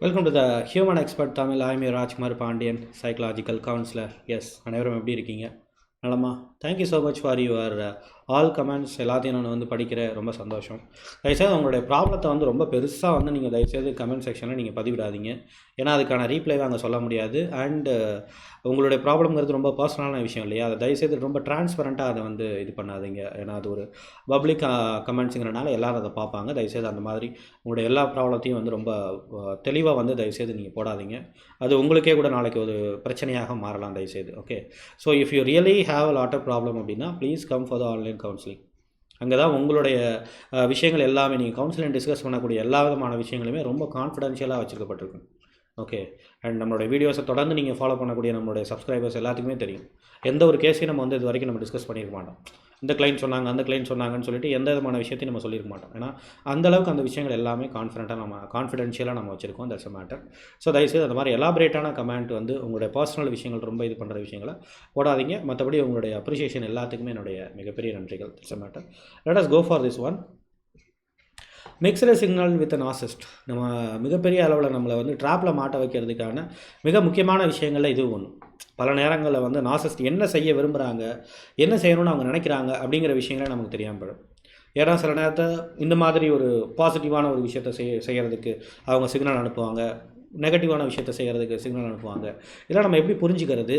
Welcome to the human expert Tamil I'm Rajkumar Pandian psychological counsellor S அனைவரும் எப்படி இருக்கீங்க? நலமா? Thank you so much for your all comments எல்லாத்தையும் நான் வந்து படிக்கிறேன். ரொம்ப சந்தோஷம். தயவுசெய்து உங்களுடைய ப்ராப்ளத்தை வந்து ரொம்ப பெருசாக வந்து நீங்கள் தயவுசெய்து கமெண்ட் செக்ஷனில் நீங்கள் பதிவிடாதீங்க. ஏன்னா அதுக்கான ரீப்ளை அங்கே சொல்ல முடியாது. அண்டு உங்களுடைய ப்ராப்ளம்ங்கிறது ரொம்ப பர்சனலான விஷயம் இல்லையா? அதை தயவுசெய்து ரொம்ப டிரான்ஸ்பரண்ட்டாக அதை வந்து இது பண்ணாதீங்க. ஏன்னா அது ஒரு பப்ளிக் கமெண்ட்ஸுங்கிறனால எல்லோரும் அதை பார்ப்பாங்க. தயவுசெய்து அந்த மாதிரி உங்களுடைய எல்லா ப்ராப்ளத்தையும் வந்து ரொம்ப தெளிவாக வந்து தயவுசெய்து நீங்கள் போடாதீங்க. அது உங்களுக்கே கூட நாளைக்கு ஒரு பிரச்சனையாக மாறலாம் தயவுசெய்து. Okay so if you really have a lot of problem அப்படின்னா please come for the online counselling அங்கே தான் உங்களுடைய விஷயங்கள் எல்லாமே நீங்கள் கவுன்சிலிங் டிஸ்கஸ் பண்ணக்கூடிய எல்லா விதமான விஷயங்களுமே ரொம்ப கான்ஃபிடென்ஷியலாக வச்சுருக்கப்பட்டிருக்கும். ஓகே அண்ட் நம்மளுடைய வீடியோஸை தொடர்ந்து நீங்கள் ஃபாலோ பண்ணக்கூடிய நம்மளுடைய சப்ஸ்கிரைபர்ஸ் எல்லாத்துக்குமே தெரியும். எந்த ஒரு கேஸையும் நம்ம வந்து இது வரைக்கும் நம்ம டிஸ்கஸ் பண்ணியிருக்க மாட்டோம். இந்த கிளைண்ட் சொன்னாங்க அந்த கிளைண்ட் சொன்னாங்கன்னு சொல்லிட்டு எந்த விதமான விஷயத்தையும் நம்ம சொல்லியிருக்க மாட்டோம். ஏன்னா அந்த அளவுக்கு அந்த விஷயங்கள் எல்லாமே கான்ஃபிடென்ட்டாக நம்ம கான்ஃபிடென்ஷியலாக நம்ம வச்சுருக்கோம். தட்ஸ் அ மேட்டர் ஸோ தயவுசெய்து அந்த மாதிரி எலாபரேட்டான கமெண்ட் வந்து உங்களுடைய பர்சனல் விஷயங்கள் ரொம்ப இது பண்ணுற விஷயங்களை போடாதீங்க. மற்றபடி உங்களுடைய அப்ரிசியேஷன் எல்லாத்துக்குமே என்னுடைய மிகப்பெரிய நன்றிகள். That's a matter let us go for this one mixed signal with narcissist நம்ம மிகப்பெரிய அளவில் நம்மளை வந்து ட்ராப்பில் மாட்ட வைக்கிறதுக்கான மிக முக்கியமான விஷயங்களில் இது ஒன்று பல நேரங்களில் வந்து நாசிஸ்ட் என்ன செய்ய விரும்புகிறாங்க என்ன செய்யணும்னு அவங்க நினைக்கிறாங்க அப்படிங்கிற விஷயங்களே நமக்கு தெரியாமல் போயிடும். ஏன்னா சில நேரத்தை இந்த மாதிரி ஒரு பாசிட்டிவான ஒரு விஷயத்தை செய்ய செய்கிறதுக்கு அவங்க சிக்னல் அனுப்புவாங்க. நெகட்டிவான விஷயத்தை செய்கிறதுக்கு சிக்னல் அனுப்புவாங்க. இதெல்லாம் நம்ம எப்படி புரிஞ்சுக்கிறது?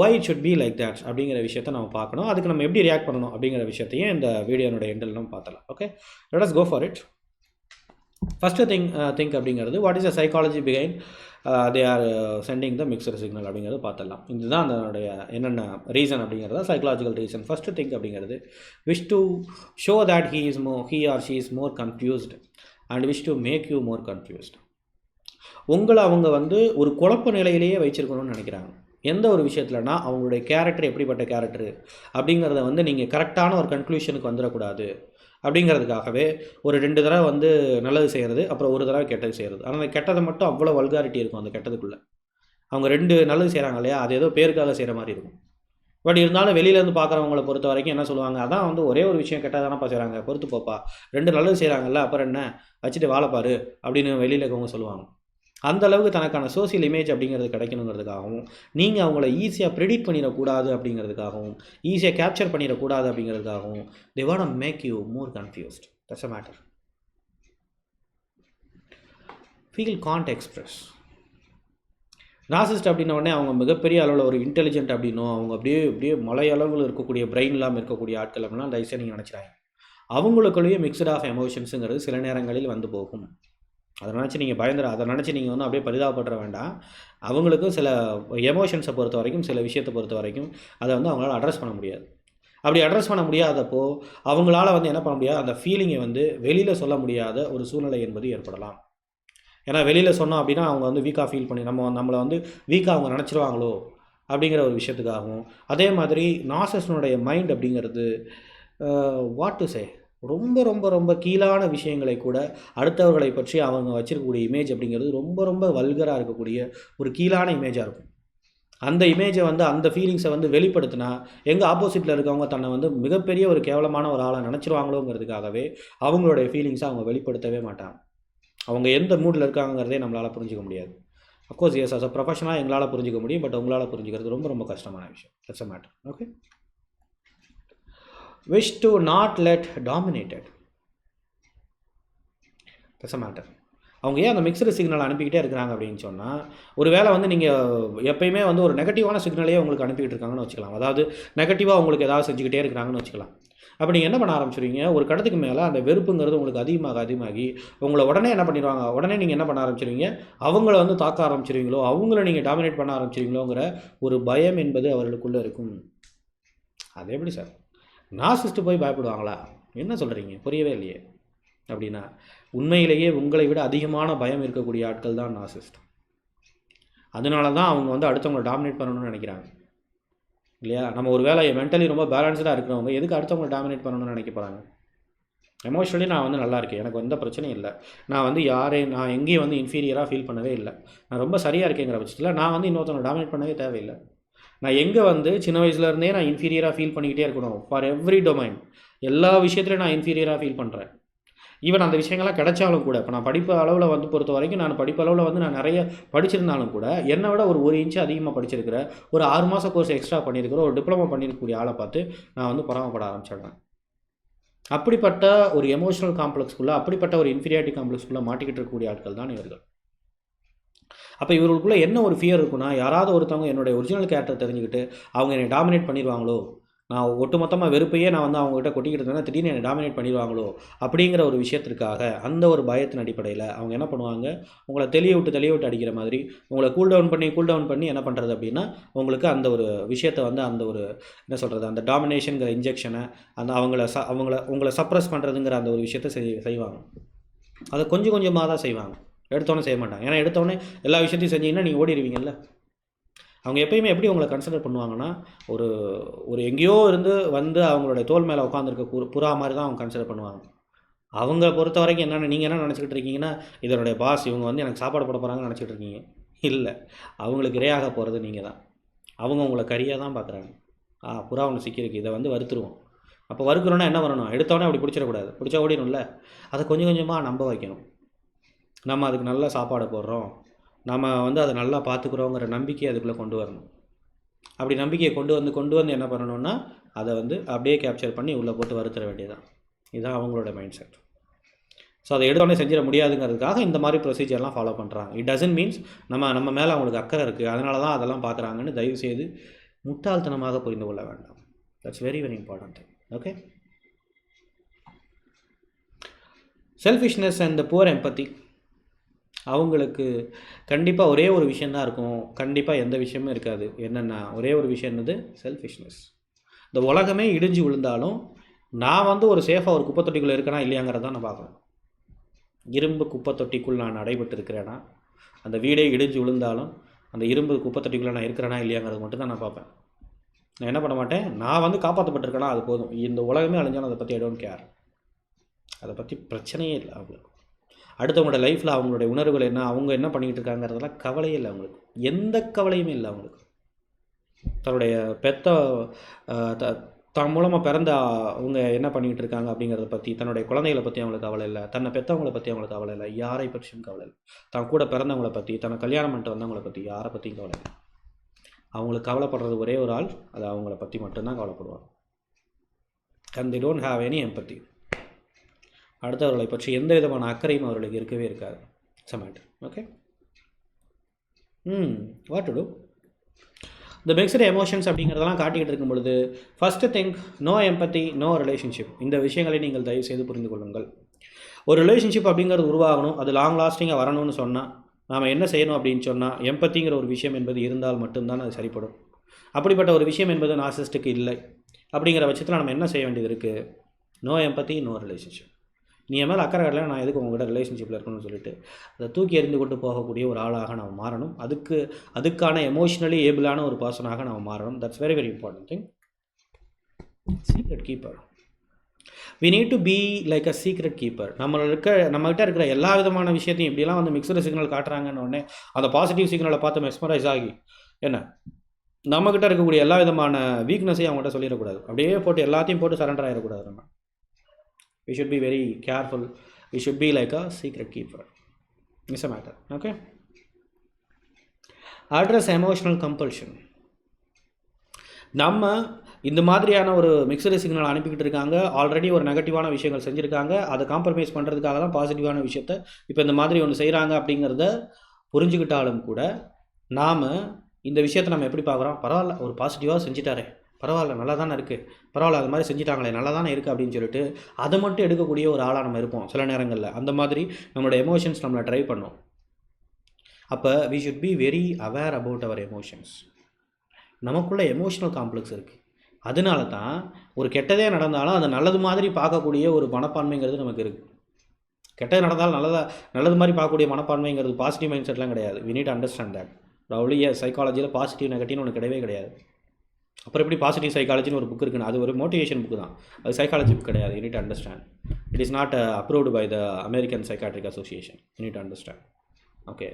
Why it should be like that அப்படிங்கிற விஷயத்தை நம்ம பார்க்கணும். அதுக்கு நம்ம எப்படி ரியாக்ட் பண்ணணும் அப்படிங்கிற விஷயத்தையும் இந்த வீடியோனுடைய எண்டில் நம்ம பார்த்தலாம் okay let us go for it first thing think அப்படிங்கிறது what is a psychology behind they are sending the mixer signal அப்படிங்கிறது பார்த்துடலாம். இதுதான் அதனுடைய என்னென்ன ரீசன் அப்படிங்கிறத சைக்காலஜிக்கல் ரீசன் ஃபஸ்ட்டு திங்க் அப்படிங்கிறது wish to show that he is mo he or she is more confused and wish to make you more confused உங்களை அவங்க வந்து ஒரு குழப்ப நிலையிலேயே வச்சிருக்கணும்னு நினைக்கிறாங்க. எந்த ஒரு விஷயத்துலனா அவங்களுடைய கேரக்டர் எப்படிப்பட்ட கேரக்டர் அப்படிங்கிறத வந்து நீங்கள் கரெக்டான ஒரு கன்க்ளூஷனுக்கு வந்துடக்கூடாது. அப்படிங்கிறதுக்காகவே ஒரு ரெண்டு தடவை வந்து நல்லது செய்கிறது அப்புறம் ஒரு தடவை கெட்டது செய்கிறது ஆனால் அந்த கெட்டதை மட்டும் அவ்வளோ வல்காரிட்டி இருக்கும் அந்த கெட்டதுக்குள்ளே. அவங்க ரெண்டு நல்லது செய்கிறாங்க இல்லையா? அது ஏதோ பேருக்காக செய்கிற மாதிரி இருக்கும். பட் இருந்தாலும் வெளியிலேருந்து பார்க்குறவங்கள பொறுத்த வரைக்கும் என்ன சொல்லுவாங்க? அதான் வந்து ஒரே ஒரு விஷயம் கெட்டால் தானப்பா செய்கிறாங்க பொறுத்து போப்பா. ரெண்டு நல்லது செய்கிறாங்கல்ல அப்புறம் என்ன? வச்சுட்டு வாழைப்பாரு அப்படின்னு வெளியில் இருக்கவங்க சொல்லுவாங்க. அந்த அளவுக்கு தனக்கான சோசியல் இமேஜ் அப்படிங்கிறது கிடைக்கணுங்கிறதுக்காகவும் நீங்கள் அவங்கள ஈஸியாக ப்ரெடிக்ட் பண்ணிடக்கூடாது அப்படிங்கிறதுக்காகவும் ஈஸியாக கேப்சர் பண்ணிடக்கூடாது அப்படிங்கிறதுக்காகவும் they want make you more confused that's a matter feel feel express narcissist அப்படின்ன உடனே அவங்க மிகப்பெரிய அளவில் ஒரு இன்டெலிஜென்ட் அப்படின்னும் அவங்க அப்படியே அப்படியே மலையளவில் இருக்கக்கூடிய பிரெயின் இல்லாமல் இருக்கக்கூடிய ஆட்கள் அப்படின்னா தயவுசெய்து நீங்கள் நினச்சிடாங்க அவங்களுக்குள்ளேயே மிக்சட் ஆஃப் எமோஷன்ஸுங்கிறது சில நேரங்களில் வந்து போகும். அதை நினச்சி நீங்கள் பயந்துட அதை நினச்சி நீங்கள் வந்து அப்படியே பரிதாபப்பட வேண்டாம். அவங்களுக்கும் சில எமோஷன்ஸை பொறுத்த வரைக்கும் சில விஷயத்தை பொறுத்த வரைக்கும் அதை வந்து அவங்களால அட்ரஸ் பண்ண முடியாது. அப்படி அட்ரஸ் பண்ண முடியாதப்போ அவங்களால வந்து என்ன பண்ண முடியாது? அந்த ஃபீலிங்கை வந்து வெளியில் சொல்ல முடியாத ஒரு சூழ்நிலை என்பது ஏற்படலாம். ஏன்னா வெளியில் சொன்னோம் அப்படின்னா அவங்க வந்து வீக்காக ஃபீல் பண்ணி நம்ம நம்மளை வந்து வீக்காக அவங்க நினச்சிருவாங்களோ? அப்படிங்கிற ஒரு விஷயத்துக்காகவும் அதே மாதிரி நாசஸ்னுடைய மைண்ட் அப்படிங்கிறது வாட் டு சே ரொம்ப ரொம்ப ரொம்ப கீழான விஷயங்களை கூட அடுத்தவர்களை பற்றி அவங்க வச்சிருக்கக்கூடிய இமேஜ் அப்படிங்கிறது ரொம்ப ரொம்ப வல்கராக இருக்கக்கூடிய ஒரு கீழான இமேஜாக இருக்கும். அந்த இமேஜை வந்து அந்த ஃபீலிங்ஸை வந்து வெளிப்படுத்தினா எங்கள் ஆப்போசிட்டில் இருக்கவங்க தன்னை வந்து மிகப்பெரிய ஒரு கேவலமான ஒரு ஆளை நினச்சிருவாங்களோங்கிறதுக்காகவே அவங்களுடைய ஃபீலிங்ஸை அவங்க வெளிப்படுத்தவே மாட்டாங்க. அவங்க எந்த மூடில் இருக்காங்கிறதே நம்மளால் புரிஞ்சிக்க முடியாது. Of course yes as a ப்ரொஃபஷனாக எங்களால் புரிஞ்சிக்க முடியும் பட் உங்களால் புரிஞ்சுக்கிறது ரொம்ப ரொம்ப கஷ்டமான விஷயம். It's a matter okay wish to not let dominated that's a matter அவங்க ஏன் அந்த மிக்சடு சிக்னல் அனுப்பிக்கிட்டே இருக்கிறாங்க அப்படின்னு சொன்னால் ஒரு வேளை வந்து நீங்கள் எப்பயுமே வந்து ஒரு நெகட்டிவான சிக்னலையே உங்களுக்கு அனுப்பிக்கிட்டு இருக்காங்கன்னு வச்சுக்கலாம். அதாவது நெகட்டிவாக உங்களுக்கு ஏதாவது செஞ்சுக்கிட்டே இருக்கிறாங்கன்னு வச்சுக்கலாம். அப்போ நீங்கள் என்ன பண்ண ஆரம்பிச்சிருவீங்க? ஒரு கடத்துக்கு மேலே அந்த வெறுப்புங்கிறது உங்களுக்கு அதிகமாக அதிகமாகி உங்களை உடனே என்ன பண்ணிடுவாங்க? உடனே நீங்கள் என்ன பண்ண ஆரம்பிச்சிருவீங்க? அவங்கள வந்து தாக்க ஆரம்பிச்சிருவீங்களோ? அவங்கள நீங்கள் டாமினேட் பண்ண ஆரம்பிச்சிருவீங்களோங்கிற ஒரு பயம் என்பது அவர்களுக்குள்ளே இருக்கும். அது எப்படி சார்? நாசிஸ்ட்டு போய் பயப்படுவாங்களா? என்ன சொல்கிறீங்க புரியவே இல்லையே. அப்படின்னா உண்மையிலேயே உங்களை விட அதிகமான பயம் இருக்கக்கூடிய ஆட்கள் தான் நாசிஸ்ட். அதனால தான் அவங்க வந்து அடுத்தவங்களை டாமினேட் பண்ணணும்னு நினைக்கிறாங்க. இல்லையா? நம்ம ஒரு வேலை மென்டலி ரொம்ப பேலன்ஸ்டாக இருக்கிறவங்க எதுக்கு அடுத்தவங்களை டாமினேட் பண்ணணும்னு நினைக்க போகிறாங்க எமோஷனலி நான் வந்து நல்லா இருக்கேன். எனக்கு எந்த பிரச்சனையும் இல்லை. நான் வந்து யாரையும் நான் எங்கேயும் வந்து இன்ஃபீரியராக ஃபீல் பண்ணவே இல்லை. நான் ரொம்ப சரியாக இருக்கேங்கிற பட்சத்தில் நான் வந்து இன்னொருத்தவங்களை டாமினேட் பண்ணவே தேவையில்லை. நான் எங்கே வந்து சின்ன வயசுலேருந்தே நான் இன்ஃபீரியராக ஃபீல் பண்ணிக்கிட்டே இருக்கணும். ஃபார் எவ்ரி டொமைன் எல்லா விஷயத்துலையும் நான் இன்ஃபீரியராக ஃபீல் பண்ணுறேன் ஈவன் அந்த விஷயங்கள்லாம் கிடைச்சாலும் கூட இப்போ நான் படிப்பு அளவில் வந்து பொறுத்த வரைக்கும் நான் படிப்பு அளவில் வந்து நான் நிறைய படிச்சிருந்தாலும் கூட என்னை விட ஒரு ஒரு இன்ச்சு அதிகமாக படிச்சிருக்கிற ஒரு ஆறு மாதம் கோர்ஸ் எக்ஸ்ட்ரா பண்ணியிருக்கிற ஒரு டிப்ளமோ பண்ணியிருக்கக்கூடிய ஆளை பார்த்து நான் வந்து பராமப்பட ஆரம்பிச்சிடுறேன். அப்படிப்பட்ட ஒரு எமோஷனல் காம்ப்ளெக்ஸ்குள்ளே அப்படிப்பட்ட ஒரு இன்ஃபீரியாரிட்டி காம்ப்ளெக்ஸ்குள்ளே மாட்டிக்கிட்டு இருக்கக்கூடிய ஆட்கள் தான் இவர்கள். அப்போ இவர்களுக்குள்ளே என்ன ஒரு ஃபியர் இருக்குன்னா யாராவது ஒருத்தவங்க என்னுடைய ஒரிஜினல் கேரக்டர் தெரிஞ்சுக்கிட்டு அவங்க என்னை டாமினேட் பண்ணிடுவாங்களோ? நான் ஒட்டுமொத்தமாக வெறுப்பையே நான் வந்து அவங்ககிட்ட கொட்டிக்கிட்டு இருந்தேன்னா திடீர்னு என்னை டாமினேட் பண்ணிடுவாங்களோ? அப்படிங்கிற ஒரு விஷயத்திற்காக அந்த ஒரு பயத்தின் அடிப்படையில் அவங்க என்ன பண்ணுவாங்க? உங்களை தெளிய விட்டு தெளிய விட்டு அடிக்கிற மாதிரி உங்களை கூல் டவுன் பண்ணி கூல் டவுன் பண்ணி என்ன பண்ணுறது அப்படின்னா உங்களுக்கு அந்த ஒரு விஷயத்தை வந்து அந்த ஒரு என்ன சொல்கிறது அந்த டாமினேஷனுங்கிற இன்ஜெக்ஷனை அந்த அவங்கள ச அவங்கள உங்களை சப்ரஸ் பண்ணுறதுங்கிற அந்த ஒரு விஷயத்தை செய் செய்வாங்க. அதை கொஞ்சம் கொஞ்சமாக தான் செய்வாங்க. எடுத்தோன்னே செய்ய மாட்டாங்க. ஏன்னா எடுத்தோடனே எல்லா விஷயத்தையும் செஞ்சீங்கன்னா நீங்கள் ஓடிடுவீங்கல்ல அவங்க எப்பயுமே எப்படி உங்களை கன்சிடர் பண்ணுவாங்கன்னா ஒரு ஒரு எங்கேயோ இருந்து வந்து அவங்களுடைய தோல் மேலே உட்காந்துருக்க புறா புறா மாதிரி தான் அவங்க கன்சிடர் பண்ணுவாங்க. அவங்க பொறுத்த வரைக்கும் என்னென்ன நீங்கள் என்ன நினச்சிக்கிட்டு இருக்கீங்கன்னா இதனுடைய பாஸ் இவங்க வந்து எனக்கு சாப்பாடு போட போகிறாங்கன்னு நினச்சிட்டு இருக்கீங்க. இல்லை. அவங்களுக்கு இரையாக போகிறது நீங்கள் தான். அவங்க உங்களை கரியாக தான் பார்க்குறாங்க ஆ புறா ஒன்று சிக்கியிருக்கு. இதை வந்து வறுத்துருவோம். அப்போ வறுக்கிறோன்னா என்ன பண்ணணும்? எடுத்தோடனே அப்படி பிடிச்சிடக்கூடாது. பிடிச்சா ஓடிடும்ல அதை கொஞ்சம் கொஞ்சமாக நம்ப வைக்கணும். நம்ம அதுக்கு நல்ல சாப்பாடு போடுறோம். நம்ம வந்து அதை நல்லா பார்த்துக்குறோங்கிற நம்பிக்கையை அதுக்குள்ளே கொண்டு வரணும். அப்படி நம்பிக்கையை கொண்டு வந்து கொண்டு வந்து என்ன பண்ணணும்னா அதை வந்து அப்படியே கேப்சர் பண்ணி உள்ளே போட்டு வருத்தர வேண்டியதான் இதுதான் அவங்களோட மைண்ட் செட் ஸோ அதை எடுத்தோடனே செஞ்சிட முடியாதுங்கிறதுக்காக இந்த மாதிரி ப்ரொசீஜர்லாம் ஃபாலோ பண்ணுறாங்க இட் டசன்ட் மீன்ஸ் நம்ம நம்ம மேலே அவங்களுக்கு அக்கறை இருக்குது அதனால தான் அதெல்லாம் பார்க்குறாங்கன்னு தயவு செய்து முட்டாள்தனமாக புரிந்து கொள்ள வேண்டாம். That's very very important okay selfishness and poor empathy அவங்களுக்கு கண்டிப்பாக ஒரே ஒரு விஷயந்தான் இருக்கும். கண்டிப்பாக எந்த விஷயமும் இருக்காது. என்னென்னா ஒரே ஒரு விஷயம் என்னது? செல்ஃபிஷ்னஸ் இந்த உலகமே இடிஞ்சு விழுந்தாலும் நான் வந்து ஒரு சேஃபாக ஒரு குப்பை தொட்டிக்குள்ளே இருக்கேனா இல்லையாங்கிறத நான் பார்க்குறேன் இரும்பு குப்பை தொட்டிக்குள் நான் நடைபெற்று இருக்கிறேன்னா அந்த வீடே இடிஞ்சு விழுந்தாலும் அந்த இரும்பு குப்பை தொட்டிக்குள்ளே நான் இருக்கிறேனா இல்லையாங்கிறது மட்டும் தான் நான் பார்ப்பேன். நான் என்ன பண்ண மாட்டேன்? நான் வந்து காப்பாற்றப்பட்டிருக்கேனா அது போதும். இந்த உலகமே அழிஞ்சாலும் அதை பற்றி ஐ டோன்ட் கேர் அதை பற்றி பிரச்சனையே இல்லை அவங்களுக்கு அடுத்தவங்களோட லைஃப்பில் அவங்களுடைய உணர்வுகள் என்ன அவங்க என்ன பண்ணிக்கிட்டு இருக்காங்கிறதெல்லாம் கவலையே இல்லை அவங்களுக்கு. எந்த கவலையுமே இல்லை அவங்களுக்கு. தன்னுடைய பெத்த தன் த மூலமாக பிறந்த அவங்க என்ன பண்ணிகிட்டு இருக்காங்க அப்படிங்கிறத பற்றி தன்னுடைய குழந்தைகளை பற்றி அவங்களுக்கு கவலை இல்லை தன்னை பெற்றவங்களை பற்றி அவங்களுக்கு கவலை இல்லை யாரை பற்றியும் கவலை இல்லை. தான் கூட பிறந்தவங்கள பற்றி தன்னை கல்யாணம் பண்ணிட்டு வந்தவங்கள பற்றி யாரை பற்றியும் கவலை இல்லை. அவங்களுக்கு கவலைப்படுறது ஒரே ஒரு ஆள் அது அவங்கள பற்றி மட்டும்தான் கவலைப்படுவாங்க. And they don't have any empathy அடுத்தவர்களை பற்றி எந்த விதமான அக்கறையும் அவர்களுக்கு இருக்கவே இருக்காது. That's a matter okay hmm what to do இந்த மிக்சடு எமோஷன்ஸ் அப்படிங்கிறதெல்லாம் காட்டிக்கிட்டு இருக்கும் பொழுது first think no empathy no relationship இந்த விஷயங்களை நீங்கள் தயவு செய்து புரிந்து கொள்ளுங்கள். ஒரு ரிலேஷன்ஷிப் அப்படிங்கிறது உருவாகணும் அது லாங் லாஸ்டிங்காக வரணும்னு சொன்னால் நாம் என்ன செய்யணும் அப்படின்னு சொன்னால் எம்பத்திங்கிற ஒரு விஷயம் என்பது இருந்தால் மட்டும்தான் அது சரிப்படும். அப்படிப்பட்ட ஒரு விஷயம் என்பது நாசிஸ்ட்டுக்கு இல்லை. அப்படிங்கிற பட்சத்தில் நம்ம என்ன செய்ய வேண்டியது இருக்குது நோ எம்பத்தி நோ ரிலேஷன்ஷிப் நீ என் மேலே அக்கறை கடலை நான் எதுக்கு உங்ககிட்ட ரிலேஷன்ஷிப்பில் இருக்கணும்னு சொல்லிட்டு அதை தூக்கி எறிந்து கொண்டு போகக்கூடிய ஒரு ஆளாக நம்ம மாறணும். அதுக்கு அதுக்கான எமோஷ்னலி ஏபிளான ஒரு பர்சனாக நம்ம மாறணும். That's very very important thing secret keeper we need to be like a secret keeper நம்ம இருக்க நம்மகிட்ட இருக்கிற எல்லா விதமான விஷயத்தையும் இப்படிலாம் வந்து மிக்சர் சிக்னல் காட்டுறாங்கன்னு உடனே அந்த பாசிட்டிவ் சிக்னலை பார்த்து மெஸ்மரைஸ் ஆகி என்ன? நம்மக்கிட்ட இருக்கக்கூடிய எல்லா விதமான வீக்னஸையும் அவங்ககிட்ட சொல்லிடக்கூடாது. அப்படியே போட்டு எல்லாத்தையும் போட்டு சரண்டர் ஆகிடக்கூடாது நம்ம. We should be very careful. We should be like a secret keeper. It's a matter okay? Address emotional compulsion. நம்ம இந்த மாதிரியான ஒரு மிக்சடு சிக்னல் அனுப்பிக்கிட்டு இருக்காங்க. ஆல்ரெடி ஒரு நெகட்டிவான விஷயங்கள் செஞ்சுருக்காங்க. அதை காம்ப்ரமைஸ் பண்ணுறதுக்காக தான் பாசிட்டிவான விஷயத்த இப்போ இந்த மாதிரி ஒன்று செய்கிறாங்க அப்படிங்கிறத புரிஞ்சுக்கிட்டாலும் கூட நாம் இந்த விஷயத்தை நம்ம எப்படி பார்க்குறோம்? பரவாயில்ல ஒரு பாசிட்டிவாக செஞ்சுட்டாரே. பரவாயில்ல நல்லா தானே இருக்குது பரவாயில்ல அது மாதிரி செஞ்சுட்டாங்களே நல்லா தானே இருக்குது அப்படின்னு சொல்லிட்டு அதை மட்டும் எடுக்கக்கூடிய ஒரு ஆளாக நம்ம இருப்போம் சில நேரங்களில். அந்த மாதிரி நம்மளோட எமோஷன்ஸ் நம்மளை ட்ரை பண்ணும். அப்போ we should be very aware about our emotions நமக்குள்ளே எமோஷனல் காம்ப்ளெக்ஸ் இருக்குது அதனால தான் ஒரு கெட்டதே நடந்தாலும் அது நல்லது மாதிரி பார்க்கக்கூடிய ஒரு மனப்பான்மைங்கிறது நமக்கு இருக்குது கெட்டது நடந்தாலும் நல்லதாக நல்லது மாதிரி பார்க்கக்கூடிய மனப்பான்மைங்கிறது பாசிட்டிவ் மைண்ட் செட்லாம் கிடையாது. We need understand that probably சைக்காலஜியில் positive நெகட்டிவ்னு ஒன்று கிடையவே கிடையாது. அப்புறம் எப்படி பாசிட்டிவ் சைக்காலஜின்னு ஒரு புக் இருக்குன்னு அது ஒரு மோட்டிவேஷன் புக் தான். அது சைக்காலஜி புக் கிடையாது. You need understand it is not approved by the American psychiatric association you need understand okay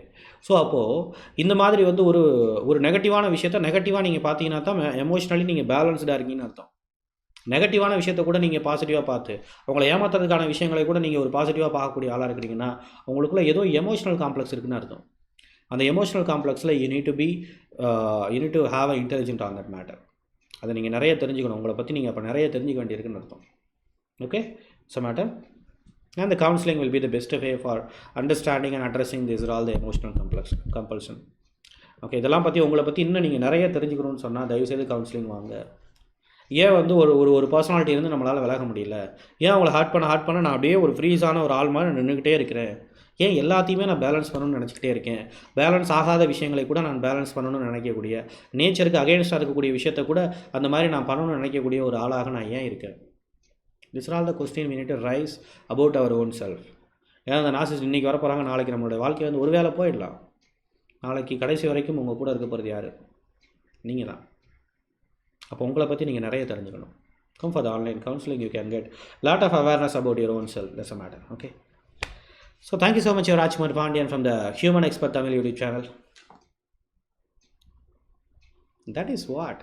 so அப்போது இந்த மாதிரி வந்து ஒரு ஒரு நெகட்டிவான விஷயத்த நெகட்டிவாக நீங்கள் பார்த்தீங்கன்னா தான் எமோஷ்னலி நீங்கள் பேலன்ஸ்டாக இருக்கீங்கன்னு அர்த்தம். நெகட்டிவான விஷயத்தை கூட நீங்கள் பாசிட்டிவாக பார்த்து உங்களை ஏமாத்துறதுக்கான விஷயங்களை கூட நீங்கள் ஒரு பாசிட்டிவாக பார்க்கக்கூடிய ஆளாக இருக்கிறீங்கன்னா உங்களுக்குள்ள ஏதோ எமோஷனல் காம்ப்ளெக்ஸ் இருக்குன்னு அர்த்தம். அந்த emotional காம்ப்ளெக்ஸில் you need to be you need to have a intelligent on that matter அதை நீங்கள் நிறைய தெரிஞ்சுக்கணும். உங்களை பற்றி நீங்கள் அப்போ நிறைய தெரிஞ்சுக்க வேண்டியிருக்குன்னு அர்த்தம். Okay so matter and the counseling will be the best way for understanding and addressing these are all the emotional complex compulsion. Okay இதெல்லாம் பற்றி உங்களை பற்றி இன்னும் நீங்கள் நிறைய தெரிஞ்சுக்கணும்னு சொன்னால் தயவுசெய்து கவுன்சிலிங் வாங்க. ஏன் வந்து ஒரு ஒரு ஒரு பர்சனாலிட்டி இருந்து நம்மளால் விலக முடியல? ஏன் அவங்களை ஹார்ட் பண்ண ஹார்ட் பண்ண நான் அப்படியே ஒரு ஃப்ரீஸான ஒரு ஆள் மாதிரி நின்றுக்கிட்டே இருக்கிறேன்? ஏன் எல்லாத்தையுமே நான் பேலன்ஸ் பண்ணணும்னு நினச்சிக்கிட்டே இருக்கேன்? பேலன்ஸ் ஆகாத விஷயங்களை கூட நான் பேலன்ஸ் பண்ணணும்னு நினைக்கக்கூடிய நேச்சருக்கு அகேன்ஸ்டாக இருக்கக்கூடிய விஷயத்த கூட அந்த மாதிரி நான் பண்ணணும்னு நினைக்கக்கூடிய ஒரு ஆளாக நான் ஏன் இருக்கேன்? This all the question we need raise about our own self ஏன்னா அந்த நாசிஸ் இன்றைக்கி வர போகிறாங்க நாளைக்கு நம்மளுடைய வாழ்க்கை வந்து ஒரு வேலை போயிடலாம். நாளைக்கு கடைசி வரைக்கும் உங்கள் கூட இருக்க போகிறது யார்? நீங்கள் தான் அப்போ உங்களை பற்றி நீங்கள் நிறைய தெரிஞ்சுக்கணும். Come for the online counselling you can get lot of awareness about your own self that's a matter So thank you so much, Rajkumar Pandian from the Human Expert Tamil YouTube channel. That is what?